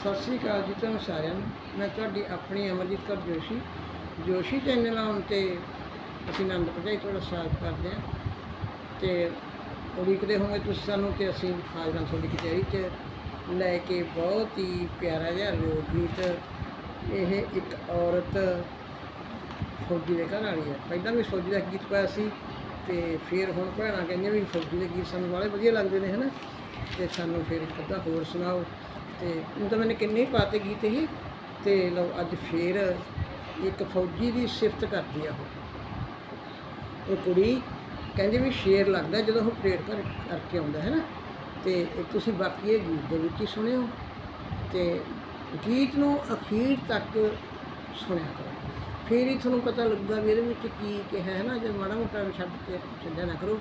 ਸਤਿ ਸ੍ਰੀ ਅਕਾਲ ਜੀ ਤੁਹਾਨੂੰ ਸਾਰਿਆਂ ਨੂੰ। ਮੈਂ ਤੁਹਾਡੀ ਆਪਣੀ ਅਮਰਜੀਤ ਕੌਰ ਜੋਸ਼ੀ। ਜੋਸ਼ੀ ਚੈਨਲ ਆਉਣ ਤੇ ਅਸੀਂ ਆਨੰਦ ਭਜਾਈ ਤੁਹਾਡਾ ਸਵਾਗਤ ਕਰਦੇ ਹਾਂ। ਤੇ ਉਡੀਕਦੇ ਹੋਗੇ ਤੁਸੀਂ ਸਾਨੂੰ ਕਿ ਅਸੀਂ ਹਾਜ਼ਰਾਂ ਤੁਹਾਡੀ ਕਚਹਿਰੀ 'ਚ ਲੈ ਕੇ ਬਹੁਤ ਹੀ ਪਿਆਰਾ ਜਿਹਾ ਲੋਕ ਗੀਤ ਇਹ ਇੱਕ ਔਰਤ ਫੌਜੀ ਦੇ ਘਰ ਵਾਲੀ ਹੈ। ਪਹਿਲਾਂ ਵੀ ਫੌਜੀ ਦਾ ਗੀਤ ਪਾਇਆ ਸੀ ਤੇ ਫਿਰ ਹੁਣ ਭੈਣਾਂ ਕਹਿੰਦੀਆਂ ਵੀ ਫੌਜੀ ਦੇ ਗੀਤ ਸਾਨੂੰ ਵਾਲੇ ਵਧੀਆ ਲੱਗਦੇ ਨੇ, ਹਨਾ? ਤੇ ਸਾਨੂੰ ਫਿਰ ਇੱਕ ਅੱਧਾ ਹੋਰ ਸੁਣਾਓ। ਤੇ ਉਹ ਤਾਂ ਮੈਨੇ ਕਿੰਨੇ ਹੀ ਪਾਤੇ ਗੀਤ ਹੀ, ਤੇ ਲਓ ਅੱਜ ਫੇਰ ਇੱਕ ਫੌਜੀ ਦੀ ਸਿਫਤ ਕਰਦੀ ਆ ਉਹ। ਉਹ ਕੁੜੀ ਕਹਿੰਦੀ ਵੀ ਸ਼ੇਰ ਲੱਗਦਾ ਜਦੋਂ ਉਹ ਪਰੇਡ ਕਰ, ਕਰਕੇ ਆਉਂਦਾ, ਹੈ ਨਾ? ਤੇ ਤੁਸੀਂ ਬਾਕੀ ਇਹ ਗੀਤ ਦੇ ਵਿੱਚ ਹੀ ਸੁਣਿਓ ਤੇ ਗੀਤ ਨੂੰ ਅਖੀਰ ਤੱਕ ਸੁਣਿਆ ਕਰੋ। ਫਿਰ ਹੀ ਤੁਹਾਨੂੰ ਪਤਾ ਲੱਗੂਗਾ ਵੀ ਇਹਦੇ ਵਿੱਚ ਕੀ ਕਿਹਾ, ਹੈ ਨਾ? ਜੇ ਮਾੜਾ ਮੋਟਾ ਛੱਡ ਕੇ ਛੱਡਿਆ ਨਾ ਕਰੋ।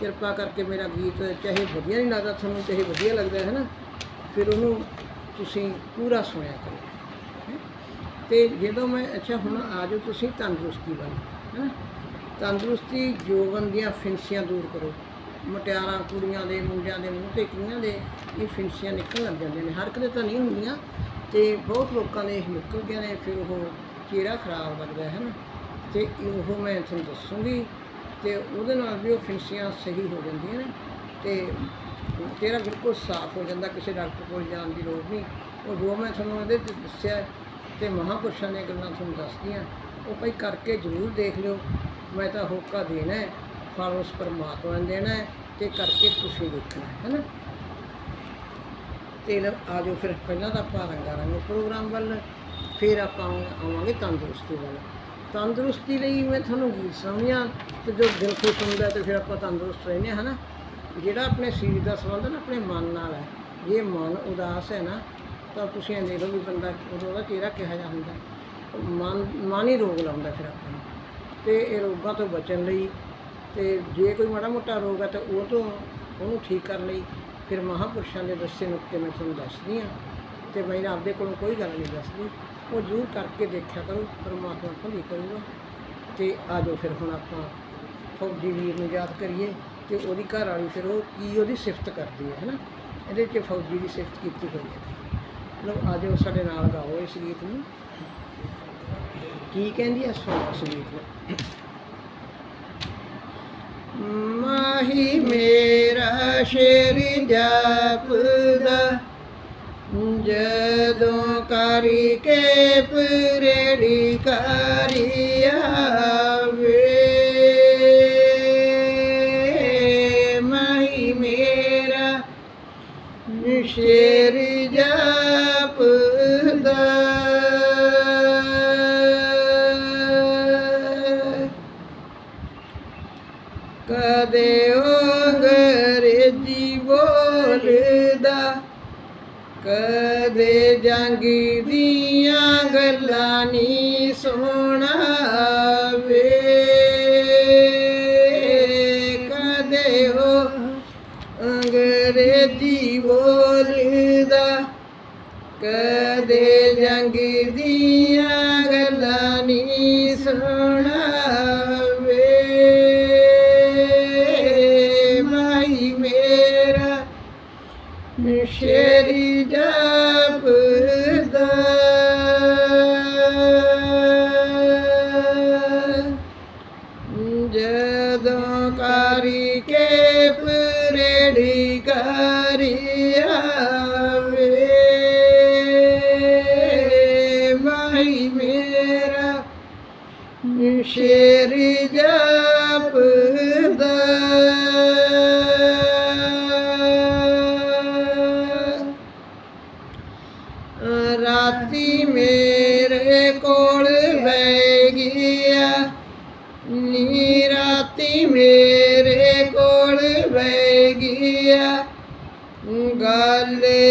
ਕਿਰਪਾ ਕਰਕੇ ਮੇਰਾ ਗੀਤ ਚਾਹੇ ਵਧੀਆ ਨਹੀਂ ਲੱਗਦਾ ਤੁਹਾਨੂੰ, ਚਾਹੇ ਵਧੀਆ ਲੱਗਦਾ, ਹੈ ਨਾ? ਫਿਰ ਉਹਨੂੰ ਤੁਸੀਂ ਪੂਰਾ ਸੁਣਿਆ ਕਰੋ, ਹੈਂ। ਤੇ ਜਦੋਂ ਮੈਂ, ਅੱਛਾ, ਹੁਣ ਆ ਜਾਓ ਤੁਸੀਂ ਤੰਦਰੁਸਤੀ ਵੱਲ, ਹੈ। ਨਾ ਤੰਦਰੁਸਤੀ ਜੋਗਨ ਦੀਆਂ ਫਿੰਸੀਆਂ ਦੂਰ ਕਰੋ। ਮਟਿਆਰਾਂ ਕੁੜੀਆਂ ਦੇ, ਮੁੰਡਿਆਂ ਦੇ, ਮੂੰਹ ਤੇ ਕੁੜੀਆਂ ਦੇ, ਇਹ ਫਿੰਸੀਆਂ ਨਿਕਲਣ ਲੱਗ ਜਾਂਦੀਆਂ ਨੇ। ਹਰ ਇੱਕ ਤਾਂ ਨਹੀਂ ਹੁੰਦੀਆਂ ਤੇ ਬਹੁਤ ਲੋਕਾਂ ਦੇ ਇਹ ਨਿਕਲ ਗਏ ਨੇ, ਫਿਰ ਉਹ ਚਿਹਰਾ ਖਰਾਬ ਲੱਗਦਾ, ਹੈ ਨਾ। ਤੇ ਉਹ ਮੈਂ ਤੁਹਾਨੂੰ ਦੱਸੂਗੀ ਤੇ ਉਹਦੇ ਨਾਲ ਵੀ ਉਹ ਫਿੰਸੀਆਂ ਸਹੀ ਹੋ ਜਾਂਦੀਆਂ ਨੇ ਤੇ ਚਿਹਰਾ ਬਿਲਕੁਲ ਸਾਫ਼ ਹੋ ਜਾਂਦਾ, ਕਿਸੇ ਡਾਕਟਰ ਕੋਲ ਜਾਣ ਦੀ ਲੋੜ ਨਹੀਂ। ਉਹ ਜੋ ਮੈਂ ਤੁਹਾਨੂੰ ਇਹਦੇ 'ਚ ਦੱਸਿਆ ਹੈ ਤੇ ਮਹਾਂਪੁਰਸ਼ਾਂ ਦੀਆਂ ਗੱਲਾਂ ਤੁਹਾਨੂੰ ਦੱਸਦੀਆਂ, ਉਹ ਭਾਈ ਕਰਕੇ ਜ਼ਰੂਰ ਦੇਖ ਲਿਓ। ਮੈਂ ਤਾਂ ਹੋਕਾ ਦੇਣਾ ਹੈ, ਫਲ ਉਸ ਪਰਮਾਤਮਾ ਨੇ ਦੇਣਾ ਹੈ ਤੇ ਕਰਕੇ ਤੁਸੀਂ ਦੇਖਣਾ ਹੈ ਨਾ ਤੇ ਆ ਜਾਓ ਫਿਰ ਪਹਿਲਾਂ ਤਾਂ ਆਪਾਂ ਰੰਗਾ ਰੰਗ ਪ੍ਰੋਗਰਾਮ ਵੱਲ, ਫਿਰ ਆਪਾਂ ਆਵਾਂਗੇ ਤੰਦਰੁਸਤੀ ਵੱਲ। ਤੰਦਰੁਸਤੀ ਲਈ ਮੈਂ ਤੁਹਾਨੂੰ ਗੀਤ ਸੁਣਾਉਂਦੀਆਂ ਤੇ ਜੋ ਦਿਲ ਖੁਸ਼ ਹੁੰਦਾ ਤੇ ਫਿਰ ਆਪਾਂ ਤੰਦਰੁਸਤ ਰਹਿੰਦੇ ਹਾਂ ਨਾ ਜਿਹੜਾ ਆਪਣੇ ਸਰੀਰ ਦਾ ਸੰਬੰਧ ਨਾ ਆਪਣੇ ਮਨ ਨਾਲ ਹੈ। ਜੇ ਮਨ ਉਦਾਸ ਹੈ ਨਾ, ਤਾਂ ਤੁਸੀਂ ਇਹ ਦੇਖ ਲਓ ਵੀ ਬੰਦਾ ਉਦੋਂ ਉਹਦਾ ਚਿਹਰਾ ਕਿਹਾ ਜਾ ਹੁੰਦਾ? ਮਨ ਮਨ ਹੀ ਰੋਗ ਲਾਉਂਦਾ ਫਿਰ ਆਪਾਂ ਨੂੰ। ਤੇ ਇਹ ਰੋਗਾਂ ਤੋਂ ਬਚਣ ਲਈ ਤੇ ਜੇ ਕੋਈ ਮਾੜਾ ਮੋਟਾ ਰੋਗ ਹੈ ਤਾਂ ਉਹ ਤੋਂ ਉਹਨੂੰ ਠੀਕ ਕਰਨ ਲਈ ਫਿਰ ਮਹਾਂਪੁਰਸ਼ਾਂ ਦੇ ਦੱਸੇ ਨੁਕਤੇ ਮੈਂ ਤੁਹਾਨੂੰ ਦੱਸਦੀ ਹਾਂ। ਤੇ ਮੈਂ ਆਪਦੇ ਕੋਲੋਂ ਕੋਈ ਗੱਲ ਨਹੀਂ ਦੱਸਦੀ। ਉਹ ਜ਼ਰੂਰ ਕਰਕੇ ਦੇਖਿਆ ਕਰੋ, ਪਰਮਾਤਮਾ ਭਲੀ ਕਰੂਗਾ। ਤੇ ਆ ਜਾਓ ਫਿਰ ਹੁਣ ਆਪਾਂ ਫੌਜੀ ਵੀਰ ਨੂੰ ਯਾਦ ਕਰੀਏ। ਤੇ ਉਹਦੀ ਘਰ ਵਾਲੀ ਫਿਰ ਉਹ ਕੀ ਉਹਦੀ ਸਿਫਤ ਕਰਦੀ ਹੈ, ਹੈਨਾ? ਇਹਦੇ 'ਚ ਫੌਜੀ ਦੀ ਸਿਫਤ ਕੀਤੀ ਹੋਈ ਹੈ। ਲਓ, ਆ ਜਾਓ, ਸਾਡੇ ਨਾਲ ਗਾਓ ਇਸ ਗੀਤ ਨੂੰ। ਕੀ ਕਹਿੰਦੀ ਹੈ? ਸੁਣੋ ਇਸ ਗੀਤ ਨੂੰ। ਮਾਹੀ ਮੇਰਾ ਸ਼ੇਰ ਜਪਦਾ, ਜਦੋਂ ਕਰੀ ਕੇ ਪਰੇੜੀ ਕਰੀ ਕਦੇ ਅੰਗਰੇਜ਼ੀ ਬੋਲਦਾ, ਕਦੇ ਜੰਗ ਦੀਆਂ ਗੱਲਾਂ ਨੀ ਸੁਣਾਵੇ। ਕਦੇ ਉਹ ਅੰਗਰੇਜ਼ੀ ਬੋਲਦਾ, ਕਦੇ ਜੰਗ ਦੀਆਂ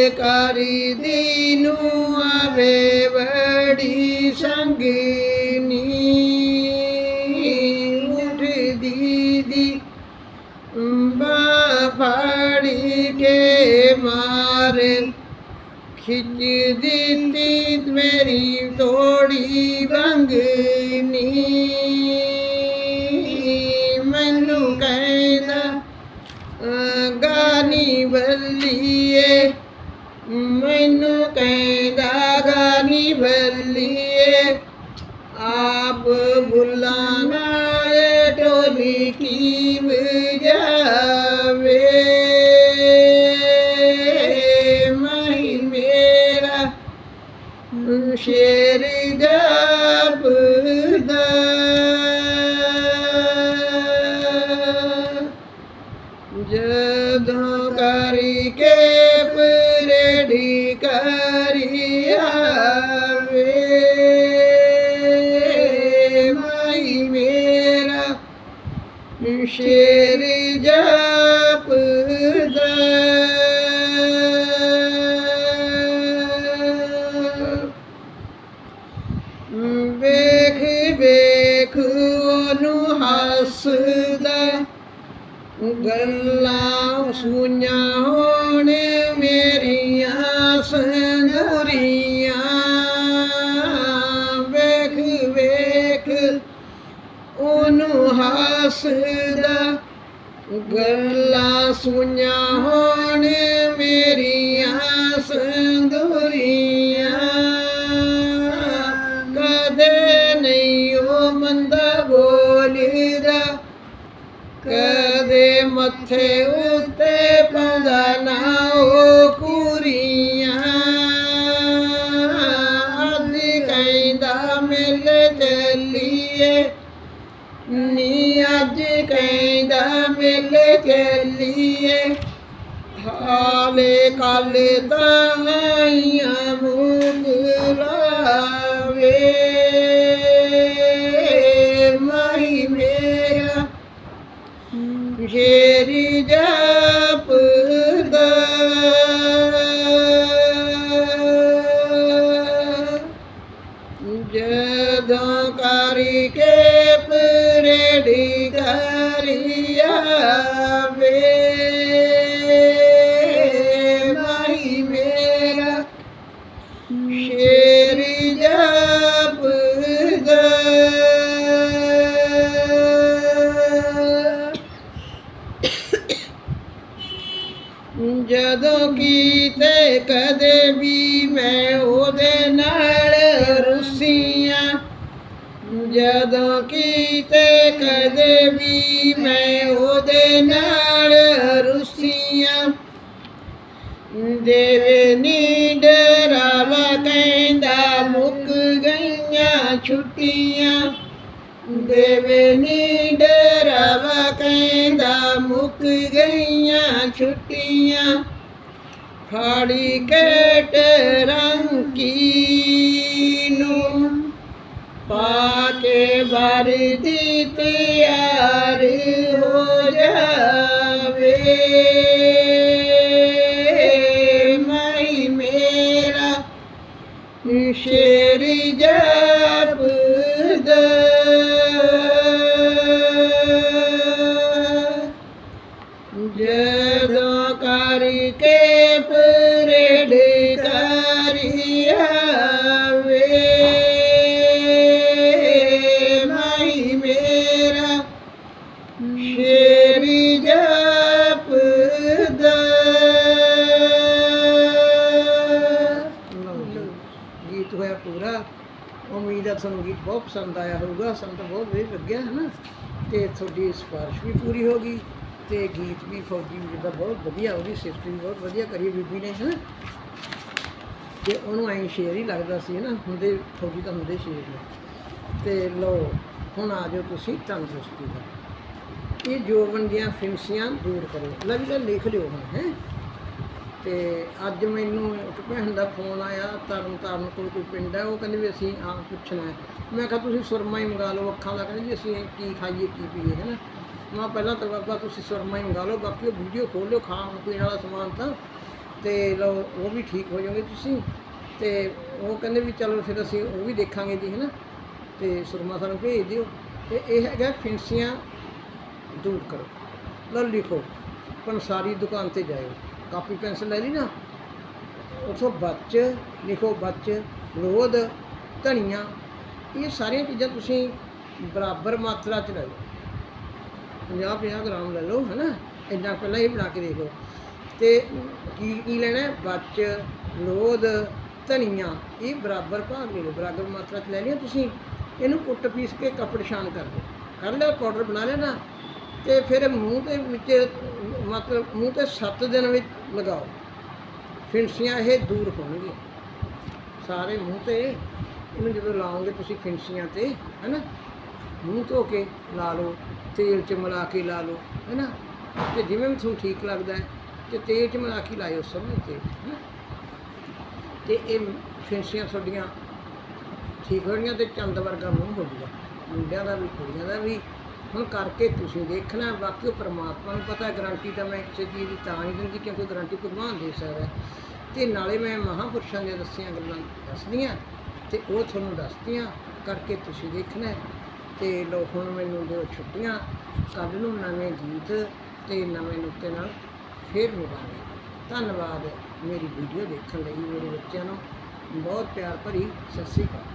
ਗੱਲ ਕਰੀ ਦੀ ਨੂੰ ਆਵੇ ਬੜੀ ਸੰਗਨੀ ਉੱਠਦੀ ਦੀ ਬਾ ਫੜੀ ਕੇ ਮਾਰੇ, ਖਿੱਚ ਦਿੱਤੀ ਮੇਰੀ ਤੋੜੀ ਰੰਗਨੀ ਮੈਨੂੰ ਕਹਿੰਦਾ ਅਹ ਗਾਨੀ ਬੱਲੀਏ ਮੈਨੂੰ ਕਹਿੰਦਾ ਬੱਲੀਏ ਆਪ ਭੁਲਾਣਾ ਏ ਟੋਲੀ ਕੀ ਵਜਾਵੇ ਮਹੀ ਮੇਰਾ ਸ਼ੇਰ ਗੱਲਾਂ ਸੁਣੀਆਂ ਹੋਣ ਮੇਰੀਆਂ ਸੰਗਰੀਆਂ ਵੇਖ ਵੇਖ ਉਹਨੂੰ ਹੱਸਦਾ। ਗੱਲਾਂ ਸੁਣੀਆਂ ਮੱਥੇ ਉੱਤੇ ਪਾਉਂਦਾ ਨਾ ਉਹ ਕੁਰੀਆਂ। ਅੱਜ ਕਹਿੰਦਾ ਮਿਲ ਚੱਲੀਏ, ਨੀ ਅੱਜ ਕਹਿੰਦਾ ਮਿਲ ਚੱਲੀਏ। ਹਾਲੇ ਕਾਲੇ ਤਾਂ ਆਈਆਂ ਮੁਗਲਾਵੇ ਸ਼ੇਰੀ ਜਪਦਾ ਜਦੋਂ ਕਰੀ ਕੇ ਪਰੜੀ ਮਾਈ ਮੇਰਾ ਸ਼ੇਰੀ ਕਦੇ ਵੀ ਮੈਂ ਉਹਦੇ ਨਾਲ ਰੁੱਸੀਆਂ। ਜਦੋਂ ਕੀਤੇ ਕਦੇ ਵੀ ਮੈਂ ਉਹਦੇ ਨਾਲ ਰੁੱਸੀਆਂ। ਦੇਵੇ ਨੀ ਡਰਾਵਾ ਕਹਿੰਦਾ ਮੁੱਕ ਗਈਆਂ ਛੁੱਟੀਆਂ। ਦੇਵੇ ਨੀ ਡਰਾਵਾ ਕਹਿੰਦਾ ਮੁੱਕ ਗਈਆਂ ਛੁੱਟੀਆਂ। ਫਾੜੀ ਕੇ ਟਰੰਕੀ ਨੂੰ ਪਾ ਕੇ ਵਰਦੀ ਤਿਆਰ ਹੋ ਜਾਵੇ ਮਾਈ ਮੇਰਾ ਉਮੀਦ ਤੁਹਾਨੂੰ ਗੀਤ ਬਹੁਤ ਪਸੰਦ ਆਇਆ ਹੋਊਗਾ ਸਾਨੂੰ ਤਾਂ ਬਹੁਤ ਵਧੀਆ ਲੱਗਿਆ, ਹੈ ਨਾ? ਤੇ ਤੁਹਾਡੀ ਸਿਫਾਰਿਸ਼ ਵੀ ਪੂਰੀ ਹੋ ਗਈ ਤੇ ਗੀਤ ਵੀ ਫੌਜੀ ਵੀਰ ਦਾ ਬਹੁਤ ਵਧੀਆ ਉਹਦੀ ਸਿਫਤ ਵੀ ਬਹੁਤ ਵਧੀਆ ਕਰੀ ਬੀਬੀ ਨੇ, ਹੈ ਨਾ? ਤੇ ਉਹਨੂੰ ਐਂ ਸ਼ੇਰ ਹੀ ਲੱਗਦਾ ਸੀ ਨਾ? ਹੁੰਦੇ, ਫੌਜੀ ਤਾਂ ਹੁੰਦੇ ਸ਼ੇਰ ਨੇ। ਤੇ ਲਓ, ਹੁਣ ਆ ਜਾਓ ਤੁਸੀਂ ਤੰਦਰੁਸਤੀ ਦਾ ਇਹ ਜੋਬਨ ਦੀਆਂ ਫਿੰਸੀਆਂ ਦੂਰ ਕਰੋ। ਲੈ ਲਿਖ ਲਿਓ ਹੁਣ, ਹੈ? ਤੇ ਅੱਜ ਮੈਨੂੰ ਇੱਕ ਭੈਣ ਦਾ ਫੋਨ ਆਇਆ, ਤਰਨ ਤਾਰਨ ਕੋਲ ਕੋਈ ਪਿੰਡ ਹੈ, ਉਹ ਕਹਿੰਦੇ ਵੀ ਅਸੀਂ ਆ ਪੁੱਛਣਾ ਹੈ। ਮੈਂ ਕਿਹਾ, ਤੁਸੀਂ ਸੁਰਮਾ ਹੀ ਮੰਗਾ ਲਓ, ਅੱਖਾਂ ਦਾ ਕਹਿੰਦੇ ਜੀ ਅਸੀਂ ਕੀ ਖਾਈਏ, ਕੀ ਪੀਏ, ਹੈ ਨਾ? ਮੈਂ ਪਹਿਲਾਂ ਤਾਂ ਬਾਬਾ, ਤੁਸੀਂ ਸੁਰਮਾ ਹੀ ਮੰਗਾ ਲਓ, ਬਾਕੀ ਉਹ ਵੀਡੀਓ ਖੋਲ ਲਿਓ ਖਾਣ ਪੀਣ ਵਾਲਾ ਸਮਾਨ ਤਾਂ, ਤੇ ਲਓ, ਉਹ ਵੀ ਠੀਕ ਹੋ ਜਾਓਗੇ ਤੁਸੀਂ। ਤੇ ਉਹ ਕਹਿੰਦੇ ਵੀ ਚਲੋ ਫਿਰ ਅਸੀਂ ਉਹ ਵੀ ਦੇਖਾਂਗੇ ਜੀ, ਹੈ ਨਾ? ਤੇ ਸੁਰਮਾ ਸਾਨੂੰ ਭੇਜ ਦਿਓ। ਤੇ ਇਹ ਹੈਗਾ ਫਿੰਸੀਆਂ ਦੂਰ ਕਰੋ ਲਓ ਲਿਖੋ ਪੰਸਾਰੀ ਦੁਕਾਨ ਤੇ ਜਾਇਓ। ਕਾਪੀ ਪੈਨਸਲ ਲੈ ਲਈ ਨਾ, ਉਥੋਂ ਬੱਚ, ਲਿਖੋ ਬੱਚ ਲੋਧ ਧਨੀਆ, ਇਹ ਸਾਰੀਆਂ ਚੀਜ਼ਾਂ ਤੁਸੀਂ ਬਰਾਬਰ ਮਾਤਰਾ ਚ ਲੈ ਲਓ। 50 50 ਗ੍ਰਾਮ ਲੈ ਲਓ ਹੈ ਨਾ ਇੰਨਾ ਪਹਿਲਾਂ ਇਹ ਬਣਾ ਕੇ ਦੇਖੋ ਤੇ ਕੀ ਕੀ ਲੈਣਾ ਬੱਚ ਲੋਧ ਧਨੀਆ, ਇਹ ਬਰਾਬਰ ਭਾਗ ਲੈ ਲਓ, ਬਰਾਬਰ ਮਾਤਰਾ ਚ ਲੈ ਲਿਆ ਤੁਸੀਂ। ਇਹਨੂੰ ਕੁੱਟ ਪੀਸ ਕੇ ਕੱਪੜ ਛਾਣ ਕਰ ਲਓ ਕਰ ਲਿਆ, ਪਾਊਡਰ ਬਣਾ ਲੈਣਾ ਨਾ, ਤੇ ਫਿਰ ਮੂੰਹ ਦੇ ਵਿੱਚ, ਮਤਲਬ ਮੂੰਹ ਤੇ 7 ਦਿਨ ਵਿੱਚ ਲਗਾਓ। ਫਿੰਸੀਆਂ ਇਹ ਦੂਰ ਹੋਣਗੀਆਂ। ਸਾਰੇ ਮੂੰਹ ਤੇ ਇਹਨੂੰ ਜਦੋਂ ਲਾਓਗੇ ਤੁਸੀਂ ਫਿੰਸੀਆਂ ਤੇ, ਹੈਨਾ? ਮੂੰਹ ਧੋ ਕੇ ਲਾ ਲਓ, ਤੇਲ 'ਚ ਮਿਲਾ ਕੇ ਲਾ ਲਓ, ਹੈਨਾ? ਤੇ ਜਿਵੇਂ ਵੀ ਤੁਹਾਨੂੰ ਠੀਕ ਲੱਗਦਾ ਹੈ, ਤੇ ਤੇਲ 'ਚ ਮਿਲਾ ਕੇ ਲਾਇਓ ਸਮਝ ਤੇ ਹੈਨਾ? ਤੇ ਇਹ ਫਿੰਸੀਆਂ ਤੁਹਾਡੀਆਂ ਠੀਕ ਹੋਣਗੀਆਂ ਰਹੀਆਂ ਤੇ ਚੰਦ ਵਰਗਾ ਮੂੰਹ ਹੋ ਜੂਗਾ ਮੁੰਡਿਆਂ ਦਾ ਵੀ, ਕੁੜੀਆਂ ਦਾ ਵੀ ਹੁਣ ਕਰਕੇ ਤੁਸੀਂ ਦੇਖਣਾ, ਬਾਕੀ ਉਹ ਪ੍ਰਮਾਤਮਾ ਨੂੰ ਪਤਾ, ਗਾਰੰਟੀ ਤਾਂ ਮੈਂ ਕਿਸੇ ਚੀਜ਼ ਦੀ ਤਾਂ ਨਹੀਂ ਦਿੰਦੀ, ਕਿਉਂਕਿ ਗਾਰੰਟੀ ਕੁਰਬਾਨ ਦੇ ਸਕਦਾ ਹੈ। ਤੇ ਨਾਲੇ ਮੈਂ ਮਹਾਂਪੁਰਸ਼ਾਂ ਦੀਆਂ ਦੱਸੀਆਂ ਗੱਲਾਂ ਦੱਸਦੀਆਂ, ਤੇ ਉਹ ਤੁਹਾਨੂੰ ਦੱਸਦੀਆਂ, ਕਰਕੇ ਤੁਸੀਂ ਦੇਖਣਾ ਹੈ। ਤੇ ਲੋ ਹੁਣ ਮੈਨੂੰ ਦਿਓ ਛੁੱਟੀਆਂ, ਕੱਲ੍ਹ ਨੂੰ ਨਵੇਂ ਗੀਤ ਤੇ ਨਵੇਂ ਨੁਕਤੇ ਨਾਲ ਫੇਰ ਮਿਲਾਂਗੇ ਧੰਨਵਾਦ, ਮੇਰੀ ਵੀਡੀਓ ਦੇਖਣ ਲਈ, ਮੇਰੇ ਬੱਚਿਆਂ ਨੂੰ ਬਹੁਤ ਪਿਆਰ ਭਰੀ, ਸਤਿ ਸ੍ਰੀ ਅਕਾਲ